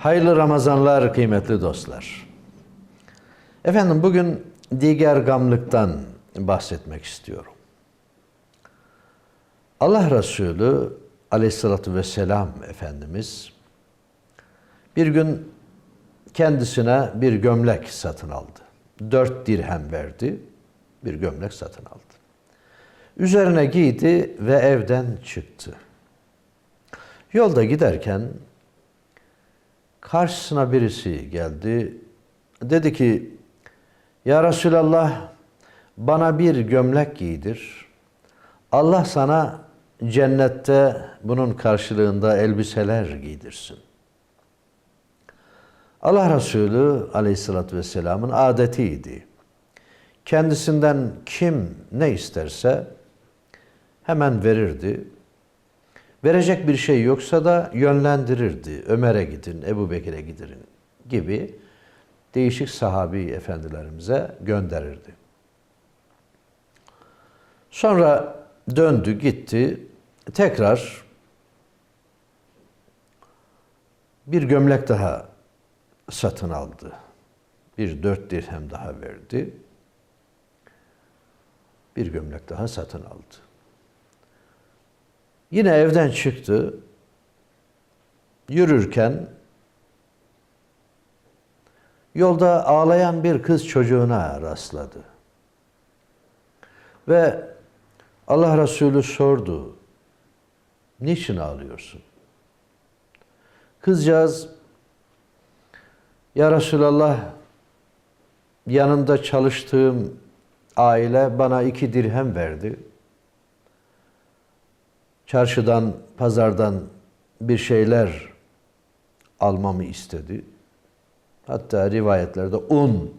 Hayırlı Ramazanlar kıymetli dostlar. Efendim bugün diğer gamlıktan bahsetmek istiyorum. Allah Resulü aleyhissalatü vesselam Efendimiz bir gün kendisine bir gömlek satın aldı. Dört dirhem verdi, bir gömlek satın aldı. Üzerine giydi ve evden çıktı. Yolda giderken karşısına birisi geldi. Dedi ki, Ya Resulallah bana bir gömlek giydir. Allah sana cennette bunun karşılığında elbiseler giydirsin. Allah Resulü aleyhissalatü vesselamın adetiydi. Kendisinden kim ne isterse hemen verirdi. Verecek bir şey yoksa da yönlendirirdi. Ömer'e gidin, Ebu Bekir'e gidin gibi değişik sahabi efendilerimize gönderirdi. Sonra döndü gitti. Tekrar bir gömlek daha satın aldı. Bir dört dirhem daha verdi. Bir gömlek daha satın aldı. Yine evden çıktı. Yürürken yolda ağlayan bir kız çocuğuna rastladı. Ve Allah Resulü sordu. Niçin ağlıyorsun? Kızcağız Ya Resulallah yanında çalıştığım aile bana iki dirhem verdi çarşıdan, pazardan bir şeyler almamı istedi. Hatta rivayetlerde un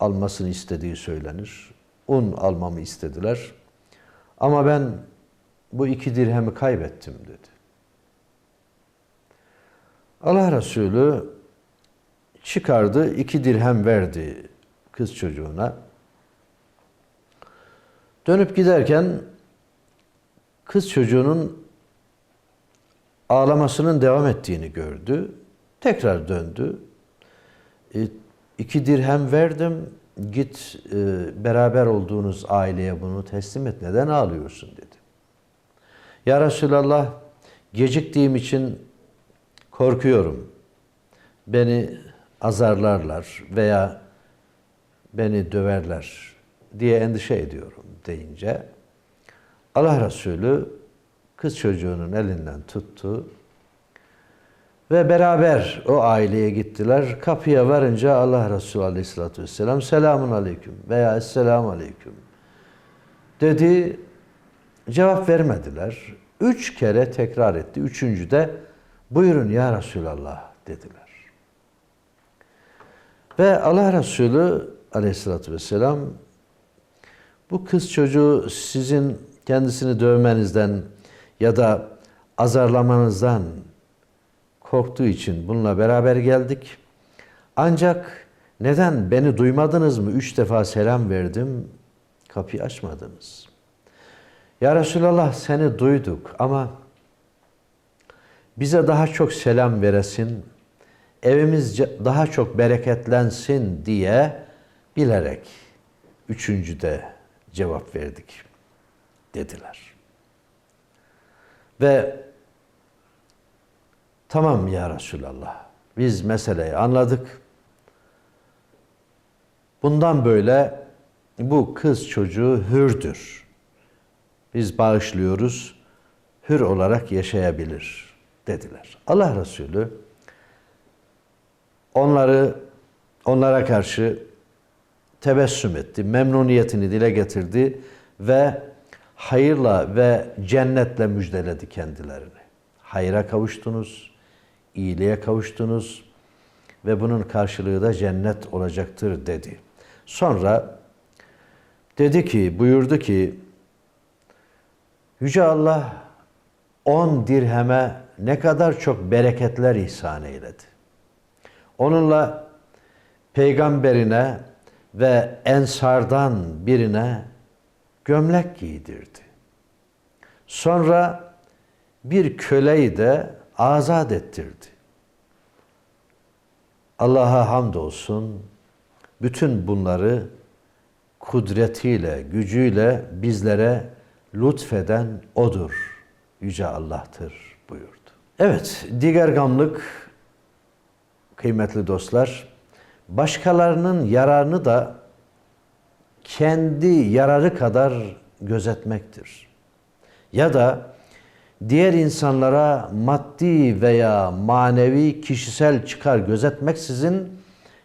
almasını istediği söylenir. Un almamı istediler. Ama ben bu iki dirhemi kaybettim dedi. Allah Resulü çıkardı, iki dirhem verdi kız çocuğuna. Dönüp giderken kız çocuğunun ağlamasının devam ettiğini gördü. Tekrar döndü. E, iki dirhem verdim. Git e, beraber olduğunuz aileye bunu teslim et. Neden ağlıyorsun dedi. Ya Resulallah geciktiğim için korkuyorum. Beni azarlarlar veya beni döverler diye endişe ediyorum deyince Allah Resulü kız çocuğunun elinden tuttu ve beraber o aileye gittiler. Kapıya varınca Allah Resulü Aleyhisselatü Vesselam selamun aleyküm veya esselamu aleyküm dedi. Cevap vermediler. Üç kere tekrar etti. Üçüncü de buyurun ya Resulallah dediler. Ve Allah Resulü Aleyhisselatü Vesselam bu kız çocuğu sizin kendisini dövmenizden ya da azarlamanızdan korktuğu için bununla beraber geldik. Ancak neden beni duymadınız mı? Üç defa selam verdim, kapıyı açmadınız. Ya Resulallah seni duyduk ama bize daha çok selam veresin, evimiz daha çok bereketlensin diye bilerek üçüncüde cevap verdik dediler. Ve tamam ya Resulallah biz meseleyi anladık. Bundan böyle bu kız çocuğu hürdür. Biz bağışlıyoruz, hür olarak yaşayabilir dediler. Allah Resulü onları onlara karşı tebessüm etti, memnuniyetini dile getirdi ve hayırla ve cennetle müjdeledi kendilerini. Hayra kavuştunuz, iyiliğe kavuştunuz ve bunun karşılığı da cennet olacaktır dedi. Sonra dedi ki, buyurdu ki, Yüce Allah on dirheme ne kadar çok bereketler ihsan eyledi. Onunla peygamberine ve ensardan birine gömlek giydirdi. Sonra bir köleyi de azat ettirdi. Allah'a hamdolsun bütün bunları kudretiyle, gücüyle bizlere lütfeden O'dur. Yüce Allah'tır buyurdu. Evet, diğer gamlık kıymetli dostlar, başkalarının yararını da kendi yararı kadar gözetmektir. Ya da diğer insanlara maddi veya manevi kişisel çıkar gözetmeksizin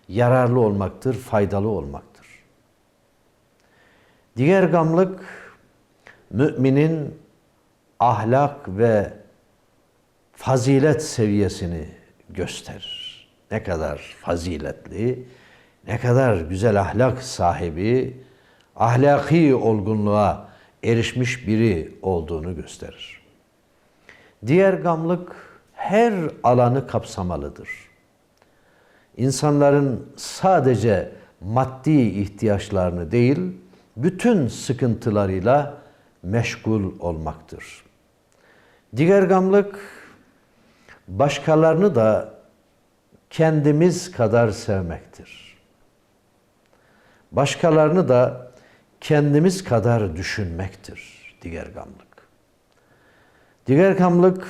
yararlı olmaktır, faydalı olmaktır. Diğer gamlık müminin ahlak ve fazilet seviyesini gösterir. Ne kadar faziletli, ne kadar güzel ahlak sahibi, ahlaki olgunluğa erişmiş biri olduğunu gösterir. Diğer gamlık her alanı kapsamalıdır. İnsanların sadece maddi ihtiyaçlarını değil, bütün sıkıntılarıyla meşgul olmaktır. Diğer gamlık başkalarını da kendimiz kadar sevmektir. Başkalarını da kendimiz kadar düşünmektir diğer gamlık. Diğer gamlık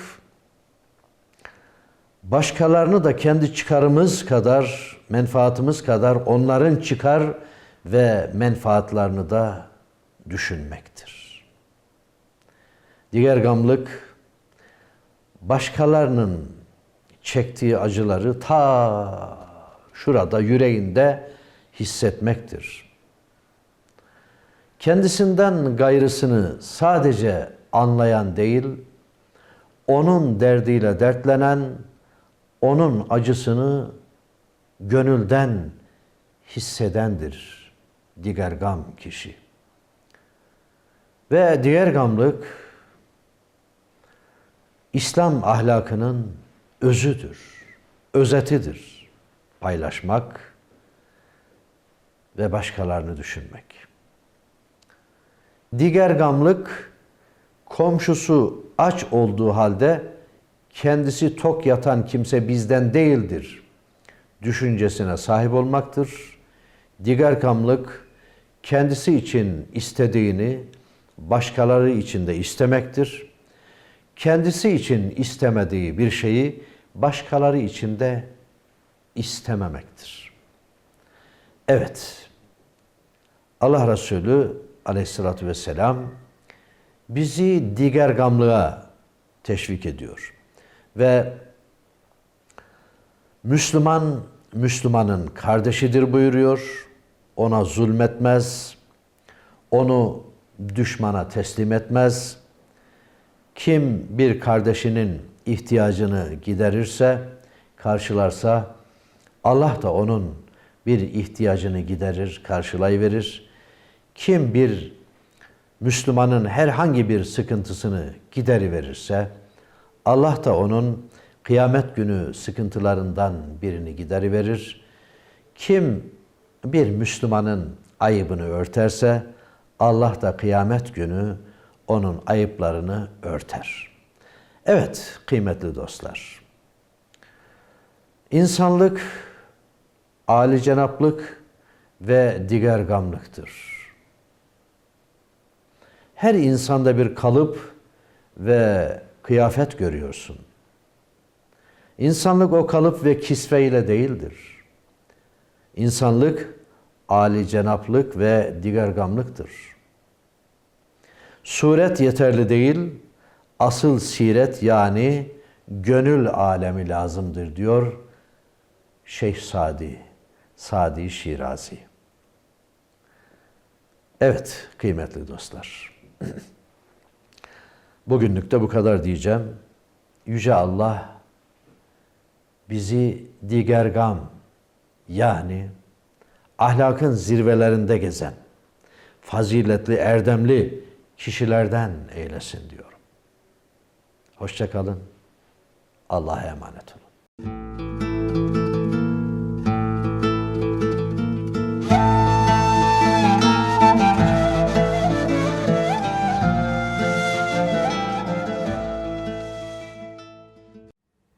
başkalarını da kendi çıkarımız kadar, menfaatımız kadar onların çıkar ve menfaatlarını da düşünmektir. Diğer gamlık başkalarının çektiği acıları ta şurada yüreğinde hissetmektir. Kendisinden gayrısını sadece anlayan değil, onun derdiyle dertlenen, onun acısını gönülden hissedendir diğer gam kişi. Ve diğer gamlık İslam ahlakının özüdür, özetidir. Paylaşmak ve başkalarını düşünmek. Diğer gamlık komşusu aç olduğu halde kendisi tok yatan kimse bizden değildir düşüncesine sahip olmaktır. Diğer gamlık kendisi için istediğini başkaları için de istemektir. Kendisi için istemediği bir şeyi başkaları için de istememektir. Evet, Allah Resulü aleyhissalatü vesselam bizi diğer gamlığa teşvik ediyor. Ve Müslüman, Müslümanın kardeşidir buyuruyor. Ona zulmetmez, onu düşmana teslim etmez. Kim bir kardeşinin ihtiyacını giderirse, karşılarsa Allah da onun bir ihtiyacını giderir, karşılayıverir. Kim bir Müslümanın herhangi bir sıkıntısını gideriverirse Allah da onun kıyamet günü sıkıntılarından birini gideriverir. Kim bir Müslümanın ayıbını örterse Allah da kıyamet günü onun ayıplarını örter. Evet kıymetli dostlar. İnsanlık, cenaplık ve diğer gamlıktır. Her insanda bir kalıp ve kıyafet görüyorsun. İnsanlık o kalıp ve kisve ile değildir. İnsanlık âli cenaplık ve diğer gamlıktır. Suret yeterli değil, asıl siret yani gönül alemi lazımdır diyor Şeyh Sadi, Sadi Şirazi. Evet kıymetli dostlar. Bugünlük de bu kadar diyeceğim. Yüce Allah bizi diğer gam yani ahlakın zirvelerinde gezen, faziletli, erdemli kişilerden eylesin diyorum. Hoşçakalın. Allah'a emanet olun.